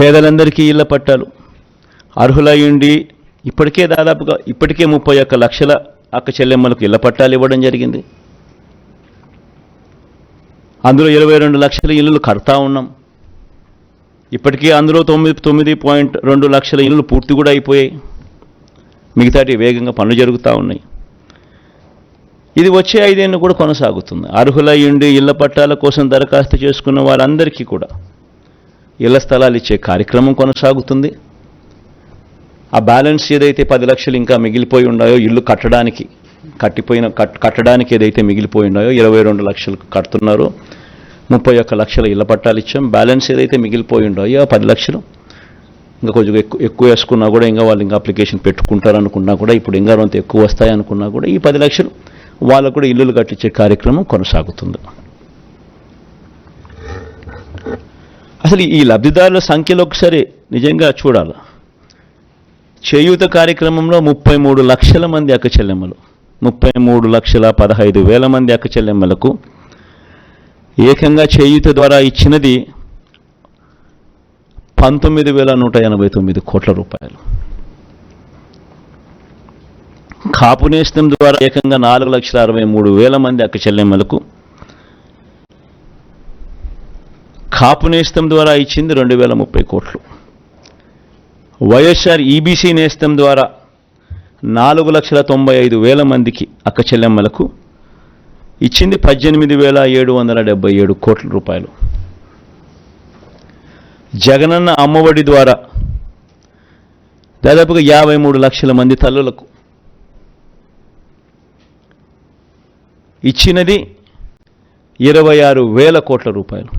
పేదలందరికీ ఇళ్ళ పట్టాలు. అర్హులయ్యుండి ఇప్పటికే దాదాపుగా ఇప్పటికే ముప్పై ఒక్క లక్షల అక్క చెల్లెమ్మలకు ఇళ్ళ పట్టాలు ఇవ్వడం జరిగింది. అందులో ఇరవై రెండు లక్షల ఇళ్ళు కడతా ఉన్నాం. ఇప్పటికే అందులో తొమ్మిది తొమ్మిది పాయింట్ రెండు లక్షల ఇళ్ళు పూర్తి కూడా అయిపోయాయి. మిగతాటి వేగంగా పనులు జరుగుతూ ఉన్నాయి. ఇది వచ్చే ఐదేళ్ళు కూడా కొనసాగుతుంది. అర్హులయ్యుండి ఇళ్ళ పట్టాల కోసం దరఖాస్తు చేసుకున్న వారందరికీ కూడా. ఇళ్ళ స్థలాలు ఇచ్చే కార్యక్రమం కొనసాగుతుంది. ఆ బ్యాలెన్స్ ఏదైతే పది లక్షలు ఇంకా మిగిలిపోయి ఉన్నాయో ఇల్లు కట్టడానికి కట్టిపోయిన కట్ కట్టడానికి ఏదైతే మిగిలిపోయి ఉన్నాయో ఇరవై రెండు లక్షలు కడుతున్నారో. ముప్పై ఒక్క లక్షల ఇళ్ళ పట్టాలు ఇచ్చాం. బ్యాలెన్స్ ఏదైతే మిగిలిపోయి ఉన్నాయో ఆ పది లక్షలు ఇంకా కొంచెం ఎక్కువ ఎక్కువ వేసుకున్నా కూడా ఇంకా వాళ్ళు ఇంకా అప్లికేషన్ పెట్టుకుంటారు అనుకున్నా కూడా ఇప్పుడు ఇంకా అంత ఎక్కువ వస్తాయి అనుకున్నా కూడా ఈ పది లక్షలు వాళ్ళకు కూడా ఇల్లులు కట్టించే కార్యక్రమం కొనసాగుతుంది. అసలు ఈ లబ్ధిదారుల సంఖ్యలో ఒకసారి నిజంగా చూడాలి. చేయూత కార్యక్రమంలో ముప్పై మూడు లక్షల మంది అక్క చెల్లెమ్మలు ముప్పై మూడు లక్షల పదహైదు వేల మంది అక్క చెల్లెమ్మలకు ఏకంగా చేయూత ద్వారా ఇచ్చినది పంతొమ్మిది వేల నూట ఎనభై తొమ్మిది కోట్ల రూపాయలు. కాపు నేస్తం ద్వారా ఏకంగా నాలుగు లక్షల అరవై మూడు వేల మంది అక్క చెల్లెమ్మలకు కాపు నేస్తం ద్వారా ఇచ్చింది రెండు వేల ముప్పై కోట్లు. వైఎస్ఆర్ ఈబీసీ నేస్తం ద్వారా నాలుగు లక్షల తొంభై ఐదు వేల మందికి అక్క చెల్లెమ్మలకు ఇచ్చింది పద్దెనిమిది వేల ఏడు వందల డెబ్బై ఏడు కోట్ల రూపాయలు. జగనన్న అమ్మఒడి ద్వారా దాదాపుగా యాభై మూడు లక్షల మంది తల్లులకు ఇచ్చినది ఇరవై ఆరు వేల కోట్ల రూపాయలు.